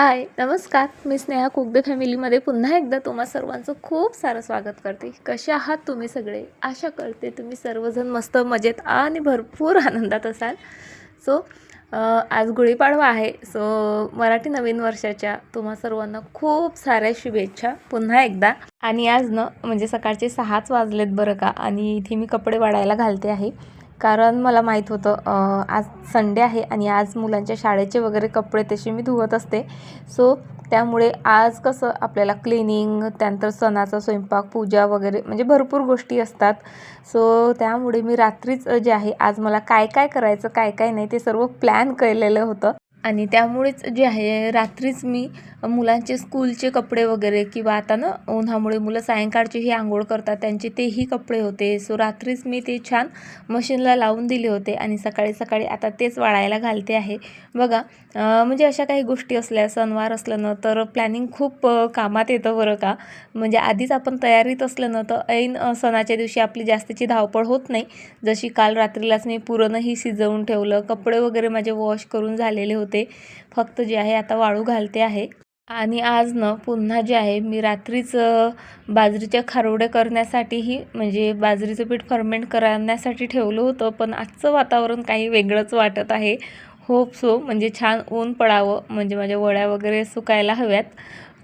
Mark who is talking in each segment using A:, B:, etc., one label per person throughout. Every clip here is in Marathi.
A: हाय नमस्कार. मी स्नेहा कुकदे फॅमिलीमध्ये पुन्हा एकदा तुम्हा सर्वांचं खूप सारं स्वागत करते. कसे आहात तुम्ही सगळे? आशा करते तुम्ही सर्वजण मस्त मजेत आणि भरपूर आनंदात असाल. सो आज गुढीपाडवा आहे. सो मराठी नवीन वर्षाच्या तुम्हा सर्वांना खूप साऱ्या शुभेच्छा पुन्हा एकदा. आणि आज न म्हणजे सकाळचे सहाच वाजलेत बरं का आणि इथे मी कपडे वाढायला घालते आहे. कारण मला माहीत होतं आज संडे आहे आणि आज मुलांच्या शाळेचे वगैरे कपडे तसे मी धुवत असते. सो त्यामुळे आज कसं आपल्याला क्लिनिंग त्यानंतर सणाचा स्वयंपाक पूजा वगैरे म्हणजे भरपूर गोष्टी असतात. सो त्यामुळे मी रात्रीच जे आहे आज मला काय काय करायचं काय काय नाही ते सर्व प्लॅन केलेलं होतं. आणि त्यामुळेच जे आहे रात्रीच मी मुलांचे स्कूलचे कपडे वगैरे किंवा आता ना उन्हामुळे मुलं सायंकाळचेही आंघोळ करतात त्यांचे तेही कपडे होते. सो रात्रीच मी ते छान मशीनला लावून दिले होते आणि सकाळी सकाळी आता तेच वाळायला घालते आहे. बघा म्हणजे अशा काही गोष्टी असल्या सणवार असलं ना तर प्लॅनिंग खूप कामात येतं बरं का. म्हणजे आधीच आपण तयारीत असलं ना तर ऐन सणाच्या दिवशी आपली जास्तीची धावपळ होत नाही. जशी काल रात्रीलाच मी पुरणही शिजवून ठेवलं कपडे वगैरे माझे वॉश करून झालेले होते. फक्त जे आहे आता वाळू घालते आहे. आणि आज न पुन्हा जे आहे मी रात्रीच बाजरीच्या खारोड्या करण्यासाठीही म्हणजे बाजरीचं पीठ फर्मेंट करण्यासाठी ठेवलं होतं पण आजचं वातावरण काही वेगळंच वाटत आहे. होप सो म्हणजे छान ऊन पडावं म्हणजे माझ्या वड्या वगैरे सुकायला हव्यात.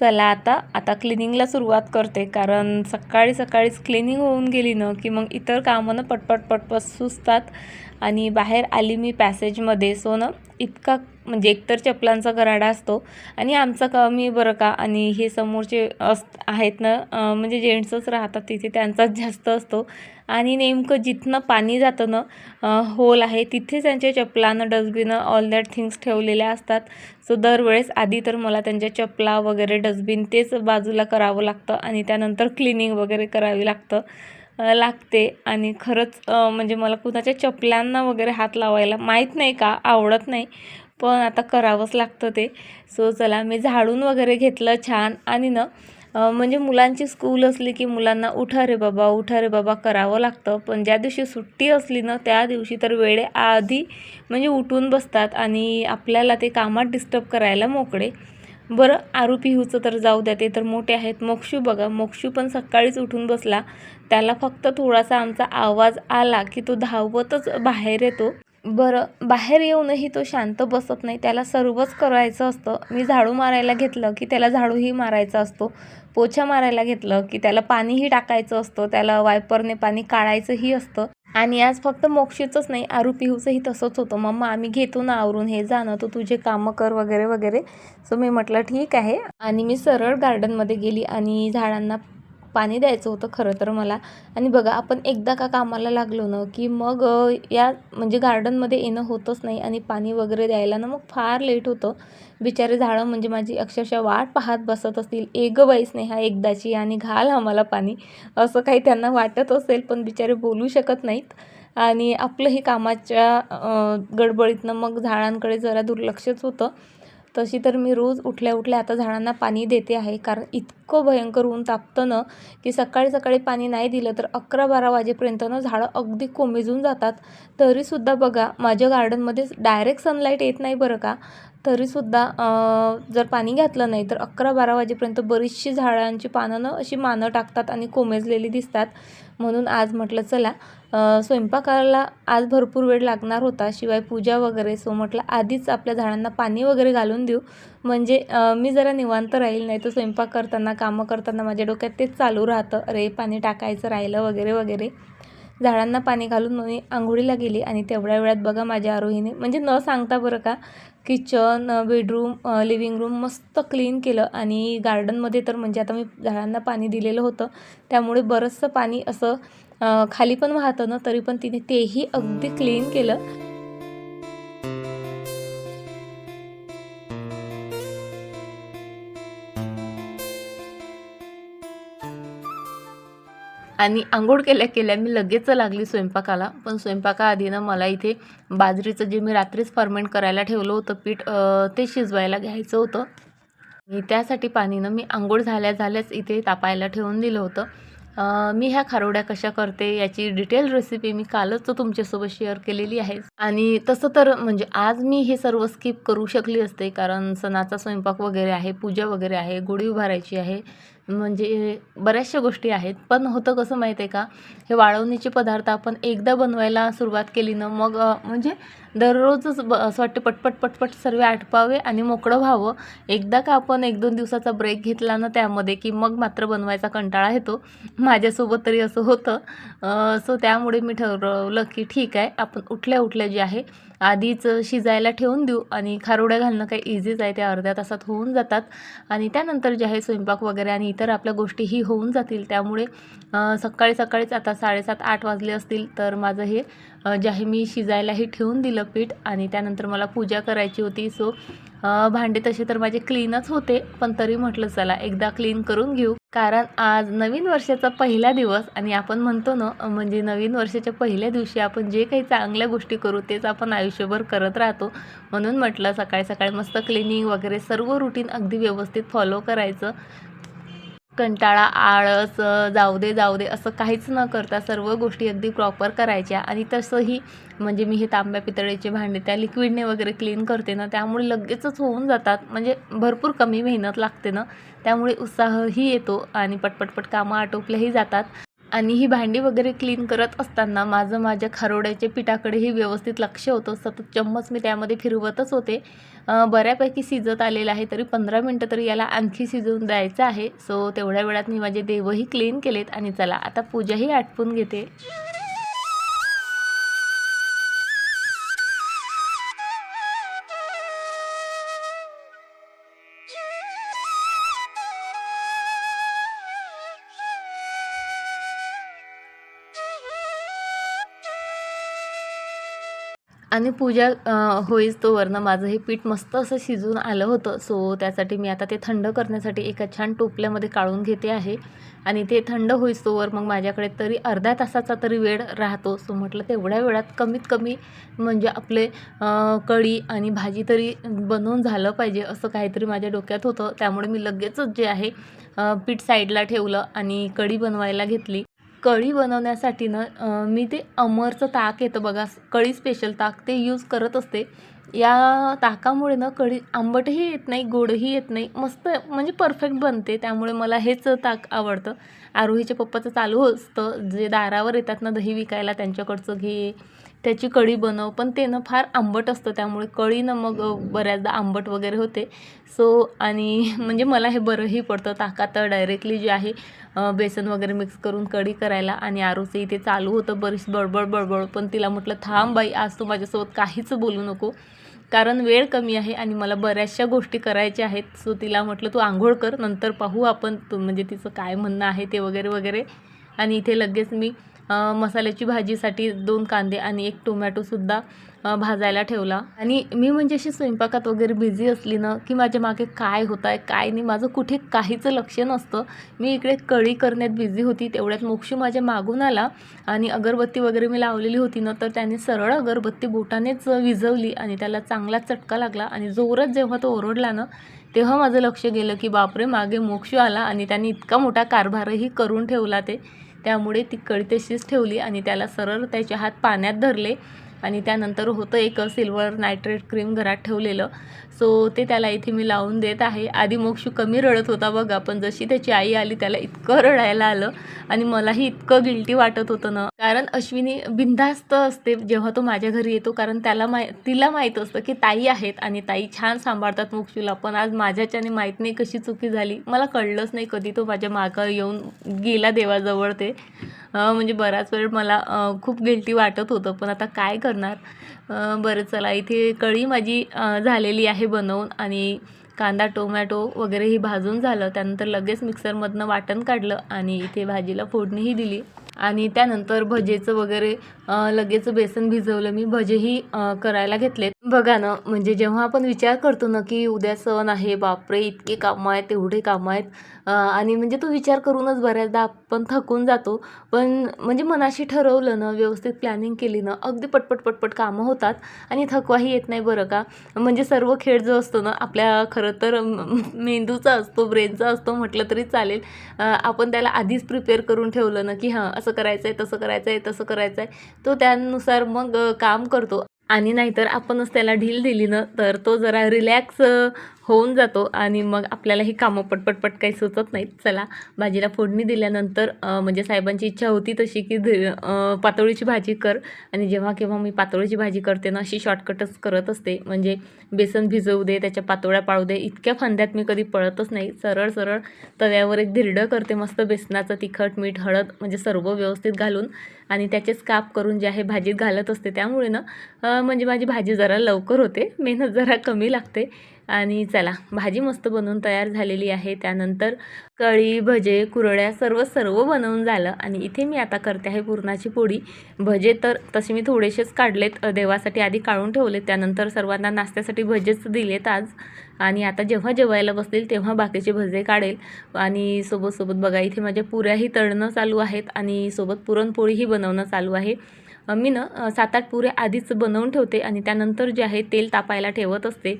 A: चला आता आता क्लिनिंगला सुरुवात करते कारण सकाळी सकाळीच क्लिनिंग होऊन गेली ना की मग इतर कामं ना पटपट पटपट सुचतात आणि बाहेर आली मी पॅसेजमध्ये. सो ना इतका म्हणजे एकतर चपलांचा गराडा असतो आणि आमचा कमी बरं का. आणि हे समोरचे अस आहेत ना म्हणजे जेंट्सच राहतात तिथे त्यांचाच जास्त असतो. आणि नेमकं जिथनं पाणी जातं ना होल आहे तिथे त्यांच्या चपलानं डस्टबिनं ऑल दॅट थिंग्स ठेवलेल्या असतात. सो दरवेळेस आधी तर मला त्यांच्या चपला वगैरे डस्टबिन तेच बाजूला करावं लागतं आणि त्यानंतर क्लिनिंग वगैरे करावी लागतं. लागते. आणि खरंच म्हणजे मला कुणाच्या चपलांना वगैरे हात लावायला माहीत नाही का? आवडत नाही. पण आता करावंच लागतं ते. सो चला मी झाडून वगैरे घेतलं छान. आणि ना म्हणजे मुलांची स्कूल असली की मुलांना उठा रे बाबा उठा रे बाबा करावं लागतं. पण ज्या दिवशी सुट्टी असली ना त्या दिवशी तर वेळेआधी म्हणजे उठून बसतात आणि आपल्याला ते कामात डिस्टर्ब करायला मोकळे. बरं आरू पिहूचं तर जाऊ द्या ते तर मोठे आहेत. मोक्षू बघा मोक्षू पण सकाळीच उठून बसला. त्याला फक्त थोडासा आमचा आवाज आला की तो धावतच बाहेर येतो. बरं बाहेर येऊनही तो शांत बसत नाही. त्याला सर्वच करायचं असतं. मी झाडू मारायला घेतलं की त्याला झाडूही मारायचा असतो. पोछा मारायला घेतलं की त्याला पाणीही टाकायचं असतं. त्याला वायपरने पाणी काढायचंही असतं. आणि आज फक्त मोक्षीचंच नाही आरू पिहूचंही तसंच होतं. मम्मा आम्ही घेतो ना आवरून. हे जा ना तू तुझे कामं कर वगैरे वगैरे. सो मी म्हटलं ठीक आहे. आणि मी सरळ गार्डनमध्ये गेली आणि झाडांना पाणी द्यायचं होतं खरं तर मला. आणि बघा आपण एकदा का कामाला लागलो ना की मग या म्हणजे गार्डनमध्ये येणं होतच नाही आणि पाणी वगैरे द्यायला ना मग फार लेट होतं. बिचारे झाडं म्हणजे माझी अक्षरशः वाट पाहत बसत असतील. एक ग बाई स्नेहा एकदाची आणि घाल आम्हाला पाणी. असं काही त्यांना वाटत असेल पण बिचारे बोलू शकत नाहीत. आणि आपलंही कामाच्या गडबडीतनं मग झाडांकडे जरा दुर्लक्षच होतं. तशी तर मी रोज उठल्या उठल्या आता झाडांना पाणी देते आहे. कारण इतकं भयंकर ऊन तापतं ना की सकाळी सकाळी पाणी नाही दिलं तर अकरा बारा वाजेपर्यंत ना झाडं अगदी कोमेजून जातात. तरीसुद्धा बघा माझ्या गार्डनमध्ये डायरेक्ट सनलाईट येत नाही बरं का. तरीसुद्धा जर पाणी घातलं नाही तर अकरा बारा वाजेपर्यंत बरीचशी झाडांची पानं ना अशी मानं टाकतात आणि कोमेजलेली दिसतात. म्हणून आज म्हटलं चला स्वयंपाकाला आज भरपूर वेळ लागणार होता. शिवाय पूजा वगैरे सो म्हटलं आधीच आपल्या झाडांना पाणी वगैरे घालून देऊ. म्हणजे मी जरा निवांत राहील नाही तर स्वयंपाक करताना कामं करताना माझ्या डोक्यात तेच चालू राहतं. अरे पाणी टाकायचं राहिलं वगैरे वगैरे. झाडांना पाणी घालून मी आंघोळीला गेली आणि तेवढ्या वेळात बघा माझ्या आरोहीने म्हणजे न सांगता बरं का किचन बेडरूम लिव्हिंग रूम मस्त क्लीन केलं. आणि गार्डनमध्ये तर म्हणजे आता मी झाडांना पाणी दिलेलं होतं. त्यामुळे बरंचसं पाणी असं खाली पण वाहतं ना तरी पण तिने तेही अगदी क्लीन केलं. आणि आंघोळ केल्या केल्या मी लगेच लागली स्वयंपाकाला. पण स्वयंपाकाआधी ना मला इथे बाजरीचं जे मी रात्रीच फर्मेंट करायला ठेवलं होतं पीठ ते शिजवायला घ्यायचं होतं. आणि त्यासाठी पाणी ना मी आंघोळ झाल्या झाल्याच इथे तापायला ठेवून दिलं होतं. मी ह्या खारोड्या कशा करते याची डिटेल रेसिपी मी कालच तुमच्यासोबत शेअर केलेली आहे. आणि तसं तर म्हणजे आज मी हे सर्व स्किप करू शकली असते कारण सणाचा स्वयंपाक वगैरे आहे पूजा वगैरे आहे गुढी उभारायची आहे. म्हणजे बऱ्याचशा गोष्टी आहेत. पण होतं कसं माहिती आहे का? हे वाळवणीचे पदार्थ आपण एकदा बनवायला सुरुवात केली ना मग म्हणजे दररोजच ब असं वाटते पटपट पटपट सर्व आटपावे आणि मोकळं व्हावं. एकदा का आपण एक दोन दिवसाचा ब्रेक घेतला ना त्यामध्ये की मग मात्र बनवायचा कंटाळा येतो. माझ्यासोबत तरी असं होतं. सो त्यामुळे मी ठरवलं की ठीक आहे आपण उठल्या उठल्या जे आहे आधीच शिजायला ठेवून देऊ. आणि खारोड्या घालणं काही इझीच आहे. त्या अर्ध्या तासात होऊन जातात. आणि त्यानंतर जे आहे स्वयंपाक वगैरे आणि इतर आपल्या गोष्टीही होऊन जातील. त्यामुळे सकाळी सकाळीच आता साडेसात आठ वाजले असतील. तर माझं हे जे आहे मी शिजायलाही ठेवून दिलं पीठ आणि त्यानंतर मला पूजा करायची होती. सो भांडे तसे तर माझे क्लीनच होते पण तरी म्हटलं चला एकदा क्लीन करून घेऊ. कारण आज नवीन वर्षाचा पहिला दिवस आणि आपण म्हणतो ना म्हणजे नवीन वर्षाच्या पहिल्या दिवशी आपण जे काही चांगल्या गोष्टी करू तेच आपण आयुष्यभर करत राहतो. म्हणून म्हटलं सकाळी सकाळी मस्त क्लिनिंग वगैरे सर्व रुटीन अगदी व्यवस्थित फॉलो करायचं. कंटाळा आळस जाऊ दे जाऊ दे असं काहीच न करता सर्व गोष्टी अगदी प्रॉपर करायच्या. आणि तसंही म्हणजे मी हे तांब्या पितळेचे भांडे त्या लिक्विडने वगैरे क्लीन करते ना त्यामुळे लगेचच होऊन जातात. म्हणजे भरपूर कमी मेहनत लागते ना त्यामुळे उत्साहही येतो आणि पटपटपट कामं आटोपल्याही जातात. आणि ही भांडी वगैरे क्लीन करत असताना माझं माझ्या खारोड्याच्या पिठाकडेही व्यवस्थित लक्ष होतं. सतत चम्मच मी त्यामध्ये फिरवतच होते. बऱ्यापैकी शिजत आलेलं आहे तरी पंधरा मिनटं तरी याला आणखी शिजवून द्यायचं आहे. सो तेवढ्या वेळात मी माझे देवही क्लीन केलेत आणि चला आता पूजाही आटपून घेते. आणि पूजा अ, होईस तोवरनं माझं हे पीठ मस्त असं शिजून आलं होतं. सो त्यासाठी मी आता ते थंड करण्यासाठी एका छान टोपल्यामध्ये काढून घेते आहे. आणि ते थंड होईस तोवर मग माझ्याकडे तरी अर्ध्या तासाचा तरी वेळ राहतो. सो म्हटलं तेवढ्या वेळात कमीत कमी म्हणजे आपले कढी आणि भाजी तरी बनवून झालं पाहिजे असं काहीतरी माझ्या डोक्यात होतं. त्यामुळे मी लगेचच जे आहे पीठ साईडला ठेवलं आणि कढी बनवायला घेतली. कढी बनवण्यासाठी ना मी ते अमरचं ताक येतं बघा कढी स्पेशल ताक ते यूज करत असते. या ताकामुळे ना कढी आंबटही येत नाही गोडही येत नाही मस्त म्हणजे परफेक्ट बनते. त्यामुळे मला हेच ताक आवडतं. आरोहीच्या पप्पाचं चालू असतं जे दारावर येतात ना दही विकायला त्यांच्याकडचं घे त्याची कढी बनव. पण ते ना फार आंबट असतं त्यामुळे कढीनं मग बऱ्याचदा आंबट वगैरे होते. सो आणि म्हणजे मला हे बरंही पडतं. ताकात डायरेक्टली जे आहे बेसन वगैरे मिक्स करून कढी करायला आणि आरोचं इथे चालू होतं बरीच बडबड बडबड पण तिला म्हटलं थांब बाई आज तू माझ्यासोबत काहीच बोलू नको. कारण वेळ कमी आहे आणि मला बऱ्याचशा गोष्टी करायच्या आहेत. सो तिला म्हटलं तू आंघोळ कर. नंतर पाहू आपण तू म्हणजे तिचं काय म्हणणं आहे ते वगैरे वगैरे. आणि इथे लगेच मी मसाल्याची भाजीसाठी दोन कांदे आणि एक टोमॅटोसुद्धा भाजायला ठेवला. आणि मी म्हणजे अशी स्वयंपाकात वगैरे बिझी असली ना की माझ्या मागे काय होत आहे काय नाही माझं कुठे काहीच लक्ष नसतं. मी इकडे कढी करण्यात बिझी होती तेवढ्यात मोक्षू माझ्या मागून आला. आणि अगरबत्ती वगैरे मी लावलेली होती ना तर त्याने सरळ अगरबत्ती बोटानेच विझवली आणि त्याला चांगला चटका लागला. आणि जोरात जेव्हा तो ओरडला ना तेव्हा माझं लक्ष गेलं की बापरे मागे मोक्षू आला आणि त्याने इतका मोठा कारभारही करून ठेवला ते. त्यामुळे ती कळी तशीच ठेवली आणि त्याला सरळ त्याचे हात पाण्यात धरले. आणि त्यानंतर होतं एक सिल्वर नायट्रेट क्रीम घरात ठेवलेलं. सो ते त्याला इथे मी लावून देत आहे. आधी मोक्षू कमी रडत होता बघा पण जशी त्याची आई आली त्याला इतकं रडायला आलं आणि मलाही इतकं गिल्टी वाटत होतं ना. कारण अश्विनी बिनधास्त असते जेव्हा तो माझ्या घरी येतो कारण त्याला माय तिला माहीत असतं की ताई आहेत आणि ताई छान सांभाळतात मोक्षूला. पण आज माझ्याच्याने माहीत नाही कशी चुकी झाली मला कळलंच नाही कधी तो माझ्या मागं येऊन गेला देवाजवळ ते. म्हणजे बराच वेळ मला खूप गिल्टी वाटत होतं. पण आता काय करणार. बरं चला इथे कढी माझी झालेली आहे बनवून आणि कांदा टोमॅटो वगैरे ही भाजून झालं. त्यानंतर लगेच मिक्सरमधनं वाटण काढलं आणि इथे भाजीला फोडणीही दिली. आणि त्यानंतर भजेचं वगैरे लगेच बेसन भिजवलं मी. भजेही करायला घेतलेत. बघा ना म्हणजे जेव्हा आपण विचार करतो ना की उद्या सण आहे बापरे इतके कामं आहेत तेवढे कामं आहेत आणि म्हणजे तो विचार करूनच बऱ्याचदा आपण थकून जातो. पण म्हणजे मनाशी ठरवलं ना व्यवस्थित प्लॅनिंग केली ना अगदी पटपट पटपट कामं होतात आणि थकवाही येत नाही बरं का. म्हणजे सर्व खेळ जो असतो ना आपल्या खरं तर मेंदूचा असतो ब्रेनचा असतो म्हटलं तरी चालेल. आपण त्याला आधीच प्रिपेअर करून ठेवलं ना की हां असं करायचं आहे तसं करायचं आहे तसं करायचं आहे तो त्यानुसार मग काम करतो. आणि नाहीतर आपणच त्याला ढील दिली ना तर तो जरा रिलॅक्स होऊन जातो. आणि मग आपल्याला ही कामं पटपट पट काही सुचत नाहीत. चला भाजीला फोडणी दिल्यानंतर म्हणजे साहेबांची इच्छा होती तशी की पातोळीची भाजी कर. आणि जेव्हा केव्हा मी पातोळीची भाजी करते ना अशी शॉर्टकटच करत असते. म्हणजे बेसन भिजवू दे त्याच्या पातोळ्या पाळू दे इतक्या फांद्यात मी कधी पळतच नाही. सरळ सरळ तव्यावर एक धिरडं करते मस्त बेसनाचं तिखट मीठ हळद म्हणजे सर्व व्यवस्थित घालून. आणि त्याचेच काप करून जे आहे भाजीत घालत असते. त्यामुळे ना म्हणजे माझी भाजी जरा लवकर होते. मेहनत जरा कमी लागते. आणि चला भाजी मस्त बनवून तयार झालेली आहे. त्यानंतर कढी भजे कुरड्या सर्व सर्व बनवून झालं. आणि इथे मी आता करते आहे पुरणाची पोळी. भजे तर तसे मी थोडेसेच काढलेत. देवासाठी आधी काढून ठेवले त्यानंतर सर्वांना नाश्त्यासाठी भजेच दिलेत आज. आणि आता जेव्हा जेवायला बसतील तेव्हा बाकीचे भजे काढेल. आणि सोबत सोबत बघा इथे माझ्या पुऱ्याही तळणं चालू आहेत. आणि सोबत पुरणपोळीही बनवणं चालू आहे. मी ना सात आठ पुऱ्या आधीच बनवून ठेवते. आणि त्यानंतर जे आहे तेल तापायला ठेवत असते.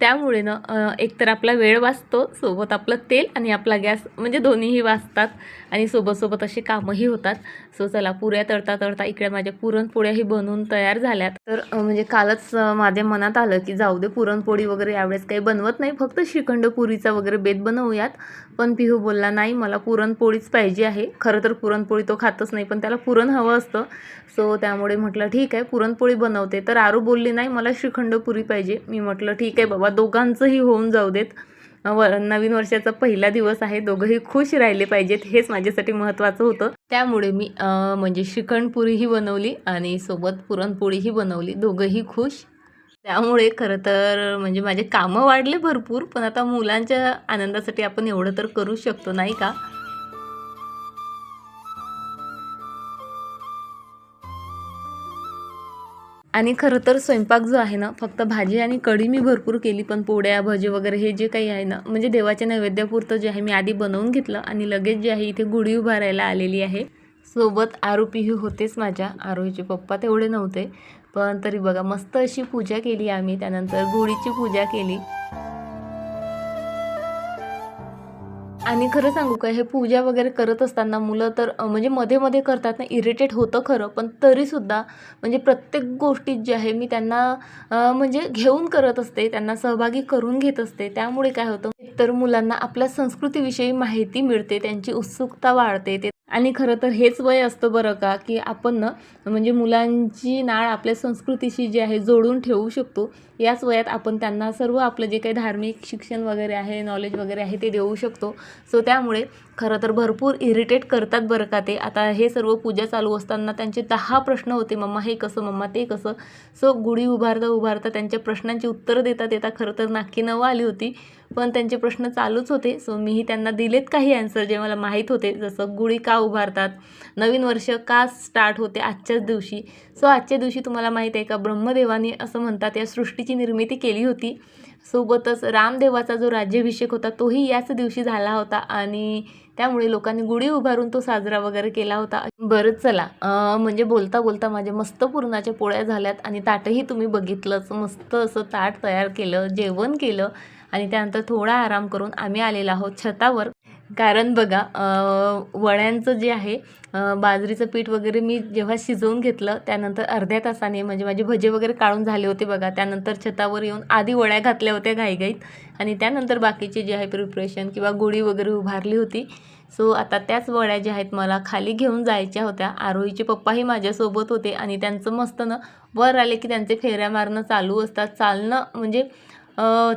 A: त्यामुळे ना एकतर आपला वेळ वाचतो सोबत आपलं तेल आणि आपला गॅस म्हणजे दोन्हीही वाचतात. आणि सोबतसोबत असे कामंही होतात. सो चला पुऱ्या तळता तळता इकडे माझ्या पुरणपोळ्याही बनवून तयार झाल्यात. तर म्हणजे कालच माझ्या मनात आलं की जाऊ दे पुरणपोळी वगैरे यावेळेस काही बनवत नाही. फक्त श्रीखंड पुरीचा वगैरे बेत बनवूयात. पण पिहू बोलला नाही मला पुरणपोळीच पाहिजे आहे. खरं तर पुरणपोळी तो खातच नाही पण त्याला पुरण हवं असतं. सो त्यामुळे म्हटलं ठीक आहे पुरणपोळी बनवते. तर आरू बोलली नाही मला श्रीखंड पुरी पाहिजे. मी म्हटलं ठीक आहे बाबा दोघांचंही होऊन जाऊ देत. व नवीन वर्षाचा पहिला दिवस आहे. दोघंही खुश राहिले पाहिजेत. हेच माझ्यासाठी महत्त्वाचं होतं. त्यामुळे मी म्हणजे श्रीखंडपुरीही बनवली आणि सोबत पुरणपोळीही बनवली. दोघंही खुश. त्यामुळे खरं तर म्हणजे माझे कामं वाढले भरपूर. पण आता मुलांच्या आनंदासाठी आपण एवढं तर करू शकतो नाही का? आणि खरं तर स्वयंपाक जो आहे ना फक्त भाजी आणि कढी मी भरपूर केली पण पोळ्या भजी वगैरे हे जे काही आहे ना म्हणजे देवाच्या नैवेद्यापुरतं जे आहे मी आधी बनवून घेतलं आणि लगेच जे आहे इथे गुढी उभारायला आलेली आहे. सोबत आरोपीही होतेच माझ्या. आरोहीचे पप्पा तेवढे नव्हते पण तरी बघा मस्त अशी पूजा केली आम्ही. त्यानंतर गुढीची पूजा केली. आणि खरं सांगू का हे पूजा वगैरे करत असताना मुलं तर म्हणजे मध्ये मध्ये करतात ना इरिटेट होतं खरं पण तरीसुद्धा म्हणजे प्रत्येक गोष्टीत जे आहे मी त्यांना म्हणजे घेऊन करत असते त्यांना सहभागी करून घेत असते. त्यामुळे काय होतं तर मुलांना आपल्या संस्कृतीविषयी माहिती मिळते त्यांची उत्सुकता वाढते. ते आणि खरं तर हेच वय असतं बरं का की आपण ना म्हणजे मुलांची नाळ आपल्या संस्कृतीशी जी आहे जोडून ठेवू शकतो. याच वयात आपण त्यांना सर्व आपलं जे काही धार्मिक शिक्षण वगैरे आहे नॉलेज वगैरे आहे ते देऊ शकतो. सो त्यामुळे खरं तर भरपूर इरिटेट करतात बरं का ते. आता हे सर्व पूजा चालू असताना त्यांचे दहा प्रश्न होते मम्मा हे कसं? मम्मा ते कसं? सो गुढी उभारता उभारता त्यांच्या प्रश्नांची उत्तरं देता देता खरं तर नाकी नवं आली होती पण त्यांचे प्रश्न चालूच होते. सो मीही त्यांना दिलेत काही ॲन्सर जे मला माहीत होते. जसं गुढी का उभारतात? नवीन वर्ष का स्टार्ट होते आजच्याच दिवशी? सो आजच्या दिवशी तुम्हाला माहीत आहे का ब्रह्मदेवाने असं म्हणतात या सृष्टीची निर्मिती केली होती. सोबतच रामदेवाचा जो राज्याभिषेक होता तोही याच दिवशी झाला होता आणि त्यामुळे लोकांनी गुढी उभारून तो साजरा वगैरे केला होता. बरंच चला. म्हणजे बोलता बोलता माझ्या मस्त पुरणाच्या पोळ्या झाल्यात आणि ताटही तुम्ही बघितलंच. मस्त असं ताट तयार केलं जेवण केलं आणि त्यानंतर थोडा आराम करून आम्ही आलेलो आहोत छतावर. कारण बघा वड्यांचं जे आहे बाजरीचं पीठ वगैरे मी जेव्हा शिजवून घेतलं त्यानंतर अर्ध्या तासाने म्हणजे माझे भजे वगैरे काढून झाले होते बघा त्यानंतर छतावर येऊन आधी वड्या घातल्या होत्या घाईघाईत आणि त्यानंतर बाकीचे जे आहे प्रिपरेशन किंवा गोळी वगैरे उभारली होती. सो आता त्याच वड्या ज्या आहेत मला खाली घेऊन जायच्या होत्या. आरोहीचे पप्पाही माझ्यासोबत होते आणि त्यांचं मस्त ना वर आले की त्यांचे फेऱ्या मारणं चालू असतात. चालणं म्हणजे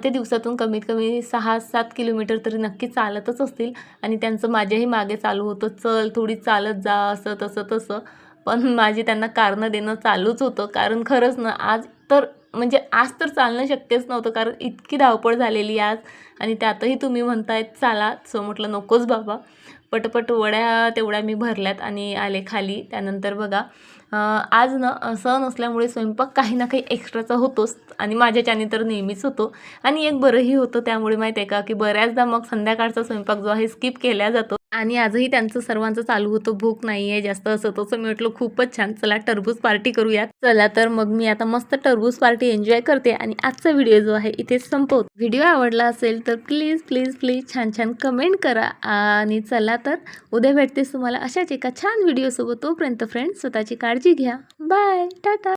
A: ते दिवसातून कमीत कमी सहा सात किलोमीटर तरी नक्की चालतच असतील. आणि त्यांचं माझ्याही मागे चालू होतं चल थोडी चालत जा असं तसं तसं. पण माझी त्यांना कारणं देणं चालूच होतं. कारण खरंच ना आज तर म्हणजे आज तर चालणं शक्यच नव्हतं. कारण इतकी धावपळ झालेली आज. आणि त्यातही तुम्ही म्हणतायत चाला सो म्हटलं नकोच बाबा. पटपट वड्या तेवढ्या मी भरल्यात आणि आले खाली. त्यानंतर बघा आज ना सण असल्यामुळे स्वयंपाक काही ना काही एक्स्ट्राचा होतोच. आणि माझ्याच्याने तर नेहमीच होतो. आणि एक बरंही होतं त्यामुळे माहिती आहे का की बऱ्याचदा मग संध्याकाळचा स्वयंपाक जो आहे स्किप केला जातो. आणि आजही त्यांचं सर्वांचं चालू होतं भूक नाही आहे जास्त असं तसं. मी म्हटलं खूपच छान. चला टरबूज पार्टी करूयात. चला तर मग मी आता मस्त टरबूज पार्टी एन्जॉय करते आणि आजचा व्हिडिओ जो आहे इथेच संपवतो. व्हिडिओ आवडला असेल तर प्लीज प्लीज प्लीज छान छान कमेंट करा. आणि चला तर उद्या भेटतेस तुम्हाला अशाच एका छान व्हिडिओसोबत. तोपर्यंत फ्रेंड्स स्वतःची काळजी घ्या. बाय. टाटा.